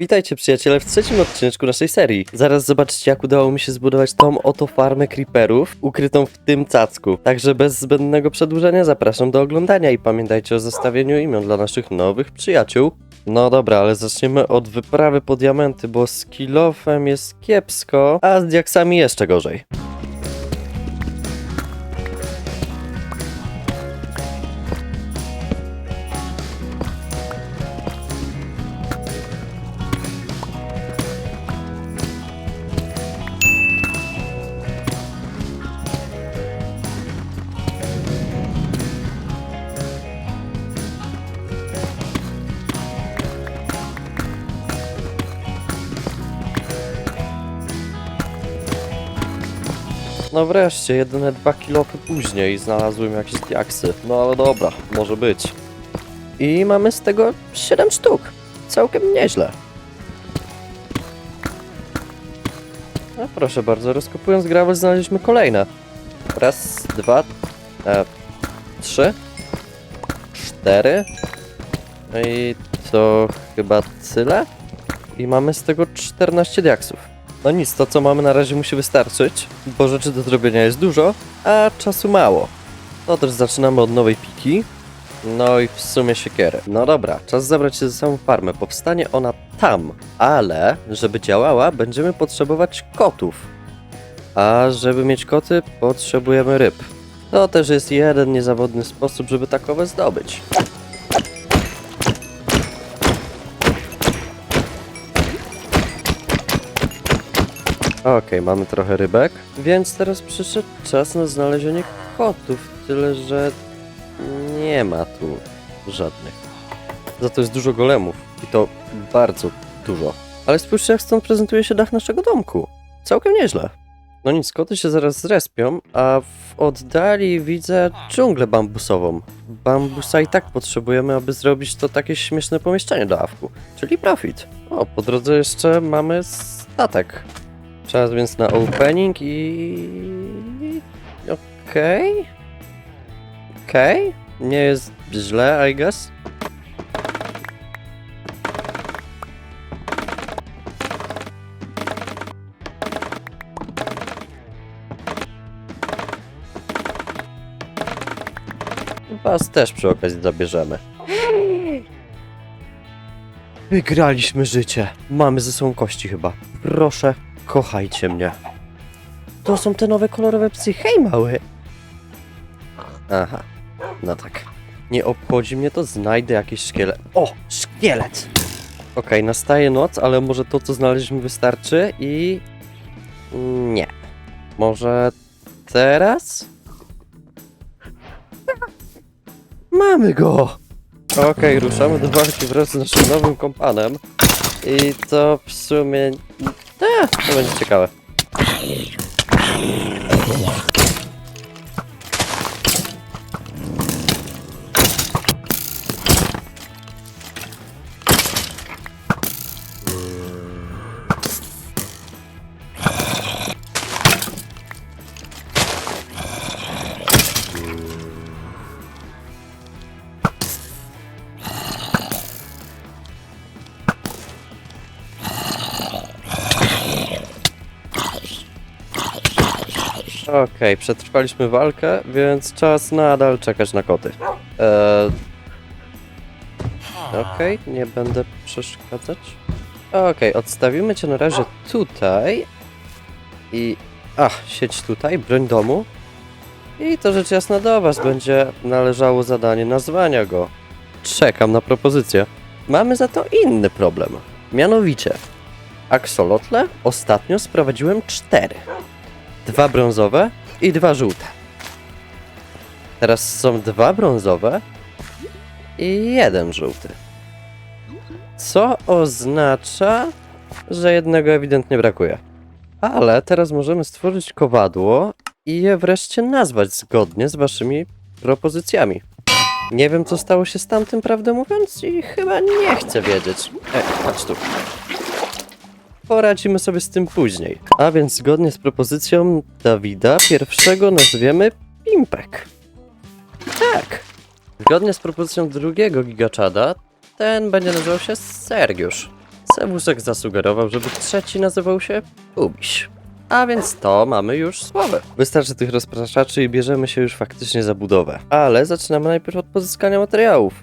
Witajcie przyjaciele w trzecim odcineczku naszej serii. Zaraz zobaczycie jak udało mi się zbudować tą oto farmę creeperów ukrytą w tym cacku. Także bez zbędnego przedłużenia zapraszam do oglądania i pamiętajcie o zostawieniu imion dla naszych nowych przyjaciół. No dobra, ale zaczniemy od wyprawy po diamenty, bo z kilofem jest kiepsko, a z diaksami jeszcze gorzej. No wreszcie, jedyne dwa kilofy później znalazłem jakieś diaksy. No ale dobra, może być. I mamy z tego 7 sztuk. Całkiem nieźle. No proszę bardzo, rozkopując gravel znaleźliśmy kolejne. Raz, dwa, e, trzy, cztery. No i to chyba tyle. I mamy z tego 14 diaksów. No nic, to co mamy na razie musi wystarczyć, bo rzeczy do zrobienia jest dużo, a czasu mało. No też zaczynamy od nowej piki. No i w sumie siekierę. No dobra, czas zabrać się ze samą farmę. Powstanie ona tam, ale żeby działała, będziemy potrzebować kotów. A żeby mieć koty, potrzebujemy ryb. To też jest jeden niezawodny sposób, żeby takowe zdobyć. Okej, mamy trochę rybek, więc teraz przyszedł czas na znalezienie kotów, tyle że nie ma tu żadnych. Za to jest dużo golemów i to bardzo dużo. Ale spójrzcie jak stąd prezentuje się dach naszego domku. Całkiem nieźle. No nic, koty się zaraz zrespią, a w oddali widzę dżunglę bambusową. Bambusa i tak potrzebujemy, aby zrobić to takie śmieszne pomieszczenie do awku, czyli profit. O, po drodze jeszcze mamy statek. Czas więc na opening i... Okej. Okej. Nie jest źle, I guess. Was też przy okazji zabierzemy. Wygraliśmy życie. Mamy ze sobą kości chyba. Proszę, kochajcie mnie. To są te nowe kolorowe psy. Hej, mały. Aha, no tak. Nie obchodzi mnie to, znajdę jakiś szkielet. O, szkielet! Okej, nastaje noc, ale może to, co znaleźliśmy, wystarczy i... Nie. Może teraz? Mamy go! Okej, ruszamy do walki wraz z naszym nowym kompanem. I to w sumie... To będzie ciekawe. Okej, przetrwaliśmy walkę, więc czas nadal czekać na koty. Eee... Okej, nie będę przeszkadzać. Okej, odstawimy cię na razie tutaj. I... Ach, siedź tutaj, broń domu. I to rzecz jasna do was będzie należało zadanie nazwania go. Czekam na propozycję. Mamy za to inny problem. Mianowicie, aksolotle ostatnio sprowadziłem cztery dwa brązowe i dwa żółte. Teraz są dwa brązowe i jeden żółty. Co oznacza, że jednego ewidentnie brakuje. Ale teraz możemy stworzyć kowadło i je wreszcie nazwać zgodnie z waszymi propozycjami. Nie wiem, co stało się z tamtym, prawdę mówiąc, i chyba nie chcę wiedzieć. Ej, patrz tu. Poradzimy sobie z tym później. A więc zgodnie z propozycją Dawida, pierwszego nazwiemy Pimpek. Tak. Zgodnie z propozycją drugiego gigaczada, ten będzie nazywał się Sergiusz. Sewuszek zasugerował, żeby trzeci nazywał się Kubiś. A więc to mamy już sławę. Wystarczy tych rozpraszaczy i bierzemy się już faktycznie za budowę. Ale zaczynamy najpierw od pozyskania materiałów.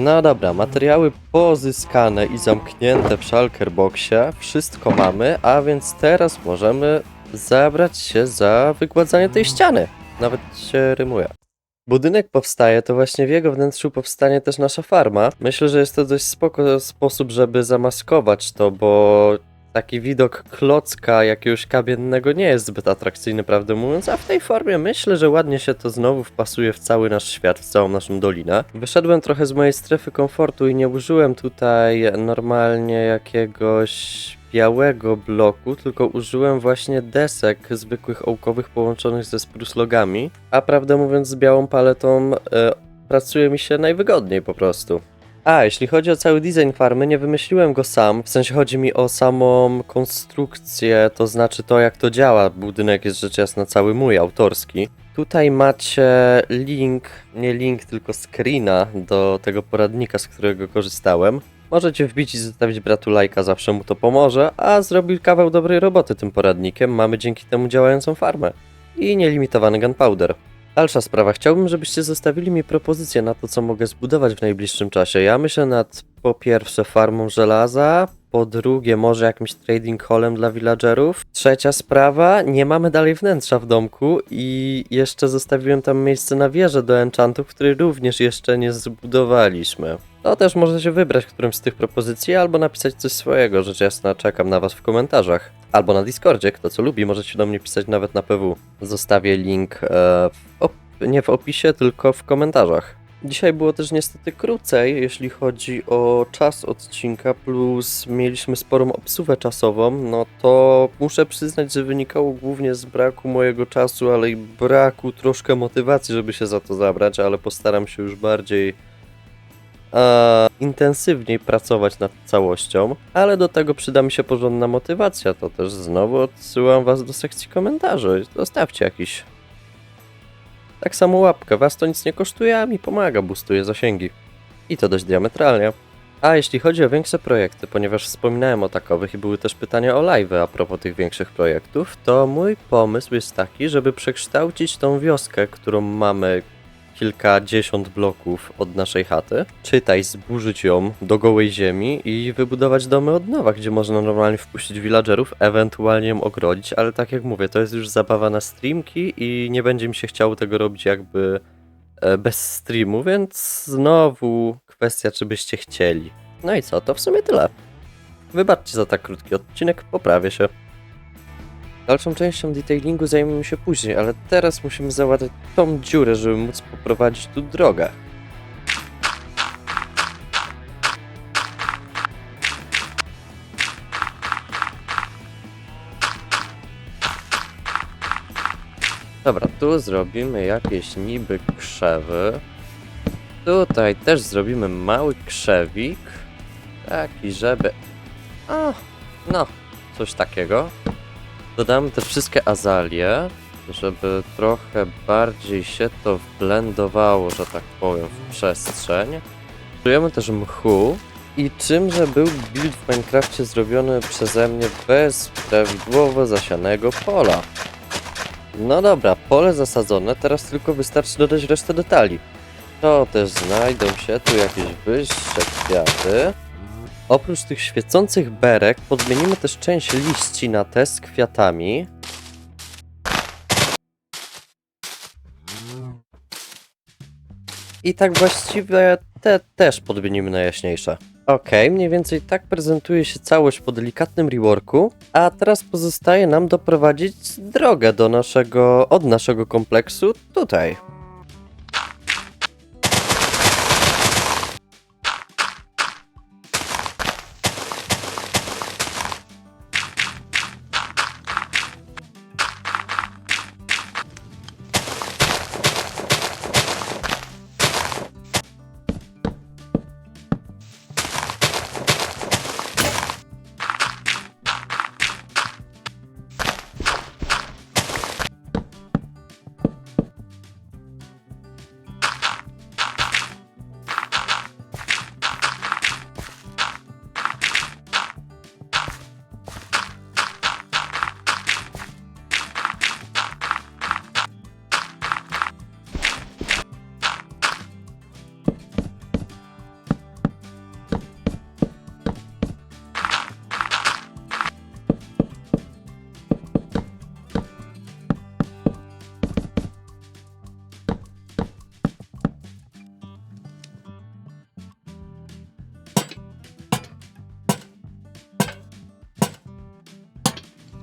No dobra, materiały pozyskane i zamknięte w Shulkerboxie. Wszystko mamy, a więc teraz możemy zabrać się za wygładzanie tej ściany. Nawet się rymuje. Budynek powstaje, to właśnie w jego wnętrzu powstanie też nasza farma. Myślę, że jest to dość spoko sposób, żeby zamaskować to, bo taki widok klocka jakiegoś kamiennego nie jest zbyt atrakcyjny, prawdę mówiąc, a w tej formie myślę, że ładnie się to znowu wpasuje w cały nasz świat, w całą naszą dolinę. Wyszedłem trochę z mojej strefy komfortu i nie użyłem tutaj normalnie jakiegoś białego bloku, tylko użyłem właśnie desek zwykłych ołkowych połączonych ze spruslogami, a prawdę mówiąc z białą paletą e, pracuje mi się najwygodniej po prostu. A, jeśli chodzi o cały design farmy, nie wymyśliłem go sam, w sensie chodzi mi o samą konstrukcję, to znaczy to jak to działa. Budynek jest rzecz jasna cały mój, autorski. Tutaj macie link, nie link, tylko screena do tego poradnika, z którego korzystałem. Możecie wbić i zostawić bratu lajka, zawsze mu to pomoże, a zrobił kawał dobrej roboty tym poradnikiem, mamy dzięki temu działającą farmę. I nielimitowany gunpowder. Dalsza sprawa, chciałbym, żebyście zostawili mi propozycję na to, co mogę zbudować w najbliższym czasie. Ja myślę nad po pierwsze farmą żelaza, po drugie może jakimś trading hallem dla villagerów. Trzecia sprawa, nie mamy dalej wnętrza w domku i jeszcze zostawiłem tam miejsce na wieżę do enchantów, której również jeszcze nie zbudowaliśmy. To też możecie wybrać którąś z tych propozycji albo napisać coś swojego, rzecz jasna czekam na was w komentarzach. Albo na Discordzie, kto co lubi, możecie do mnie pisać nawet na PW. Zostawię link e, nie w opisie, tylko w komentarzach. Dzisiaj było też niestety krócej, jeśli chodzi o czas odcinka, plus mieliśmy sporą obsuwę czasową, no to muszę przyznać, że wynikało głównie z braku mojego czasu, ale i braku troszkę motywacji, żeby się za to zabrać, ale postaram się już bardziej e, intensywniej pracować nad całością, ale do tego przyda mi się porządna motywacja, to też znowu odsyłam was do sekcji komentarzy, zostawcie jakiś tak samo łapkę, was to nic nie kosztuje, a mi pomaga, boostuje zasięgi. I to dość diametralnie. A jeśli chodzi o większe projekty, ponieważ wspominałem o takowych i były też pytania o live a propos tych większych projektów, to mój pomysł jest taki, żeby przekształcić tą wioskę, którą mamy kilkadziesiąt bloków od naszej chaty, czytaj, zburzyć ją do gołej ziemi i wybudować domy od nowa, gdzie można normalnie wpuścić villagerów, ewentualnie ją ogrodzić, ale tak jak mówię, to jest już zabawa na streamki i nie będzie mi się chciało tego robić jakby e, bez streamu, więc znowu kwestia, czy byście chcieli. No i co, to w sumie tyle. Wybaczcie za tak krótki odcinek, poprawię się. Dalszą częścią detailingu zajmiemy się później, ale teraz musimy załatwić tą dziurę, żeby móc poprowadzić tu drogę. Dobra, tu zrobimy jakieś niby krzewy. Tutaj też zrobimy mały krzewik. Taki, żeby... A, no, coś takiego. Dodamy te wszystkie azalie, żeby trochę bardziej się to wblendowało, że tak powiem, w przestrzeń. Czujemy też mchu. I czymże był build w Minecrafcie zrobiony przeze mnie bez prawidłowo zasianego pola? No dobra, pole zasadzone, teraz tylko wystarczy dodać resztę detali. To też znajdą się tu jakieś wyższe kwiaty. Oprócz tych świecących berek podmienimy też część liści na te z kwiatami. I tak właściwie te też podmienimy na jaśniejsze. Okej, mniej więcej tak prezentuje się całość po delikatnym reworku, a teraz pozostaje nam doprowadzić drogę do naszego, od naszego kompleksu tutaj.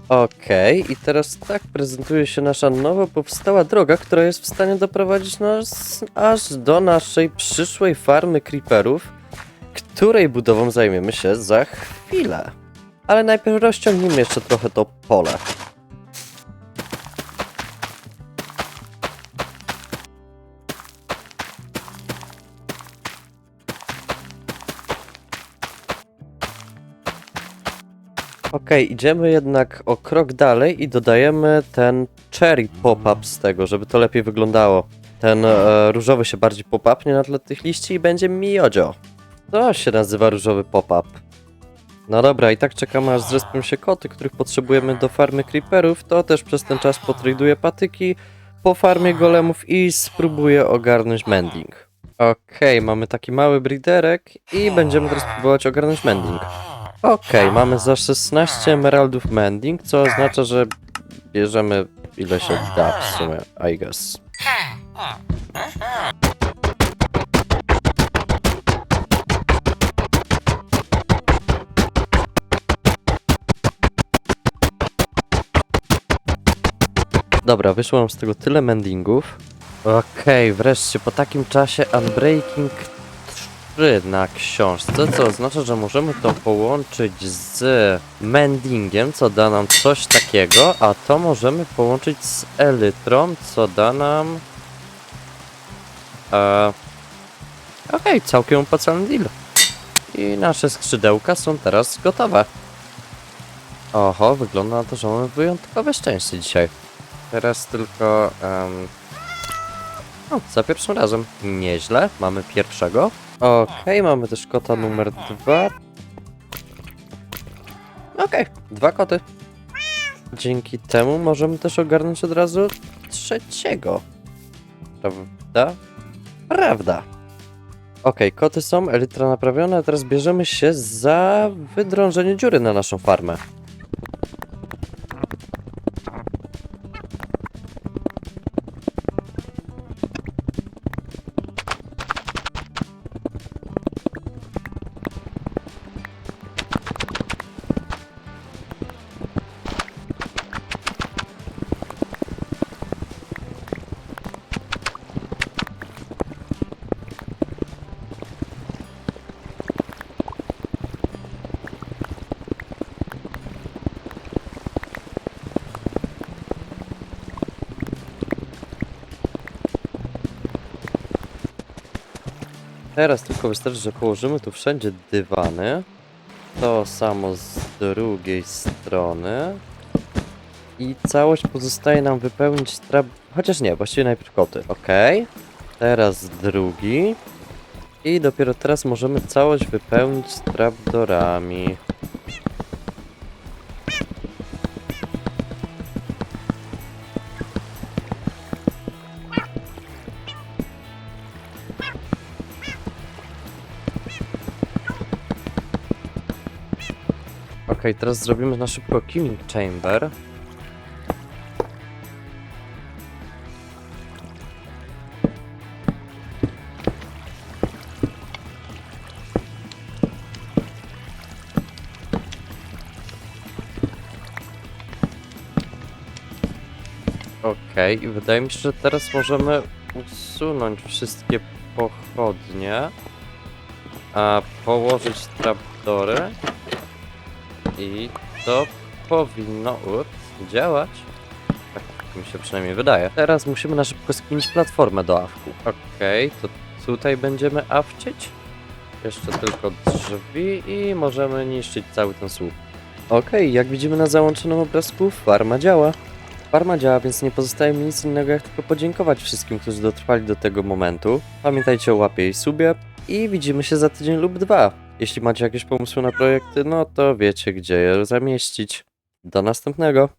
Okej, i teraz tak prezentuje się nasza nowo powstała droga, która jest w stanie doprowadzić nas aż do naszej przyszłej farmy creeperów, której budową zajmiemy się za chwilę. Ale najpierw rozciągnijmy jeszcze trochę to pole. Idziemy jednak o krok dalej i dodajemy ten cherry pop-up z tego, żeby to lepiej wyglądało. Ten e, różowy się bardziej pop-upnie na tle tych liści i będzie miodzio. To się nazywa różowy pop-up. No dobra, i tak czekamy aż zrespią się koty, których potrzebujemy do farmy creeperów, to też przez ten czas potraduję patyki po farmie golemów i spróbuję ogarnąć mending. Okej, mamy taki mały breederek i będziemy teraz próbować ogarnąć mending. Okej, mamy za 16 emeraldów mending, co oznacza, że bierzemy ile się da w sumie, I guess. Dobra, wyszło nam z tego tyle mendingów. Okej, wreszcie po takim czasie Unbreaking 3 na książce, co oznacza, że możemy to połączyć z mendingiem, co da nam coś takiego, a to możemy połączyć z elytrą, co da nam... E... Okej, całkiem opłacalny deal. I nasze skrzydełka są teraz gotowe. Oho, wygląda na to, że mamy wyjątkowe szczęście dzisiaj. Teraz tylko... em, o, za pierwszym razem. Nieźle, mamy pierwszego. Okej, mamy też kota numer dwa. Okej, dwa koty. Dzięki temu możemy też ogarnąć od razu trzeciego. Prawda? Prawda. Okej, koty są, elitra naprawiona, a teraz bierzemy się za wydrążenie dziury na naszą farmę. Teraz tylko wystarczy, że położymy tu wszędzie dywany. To samo z drugiej strony. I całość pozostaje nam wypełnić trap... Chociaż nie, właściwie najpierw koty. Ok. Teraz drugi. I dopiero teraz możemy całość wypełnić trapdorami. Okej, teraz zrobimy na szybko Killing Chamber. Okej, i wydaje mi się, że teraz możemy usunąć wszystkie pochodnie, a położyć trapdory i to powinno ups, działać. Tak mi się przynajmniej wydaje. Teraz musimy na szybko skinić platformę do awku. Okej, to tutaj będziemy awczyć. Jeszcze tylko drzwi i możemy niszczyć cały ten słup. Okej, jak widzimy na załączonym obrazku, farma działa. Farma działa, więc nie pozostaje mi nic innego jak tylko podziękować wszystkim, którzy dotrwali do tego momentu. Pamiętajcie o łapie i subie i widzimy się za tydzień lub dwa. Jeśli macie jakieś pomysły na projekty, no to wiecie gdzie je zamieścić. Do następnego.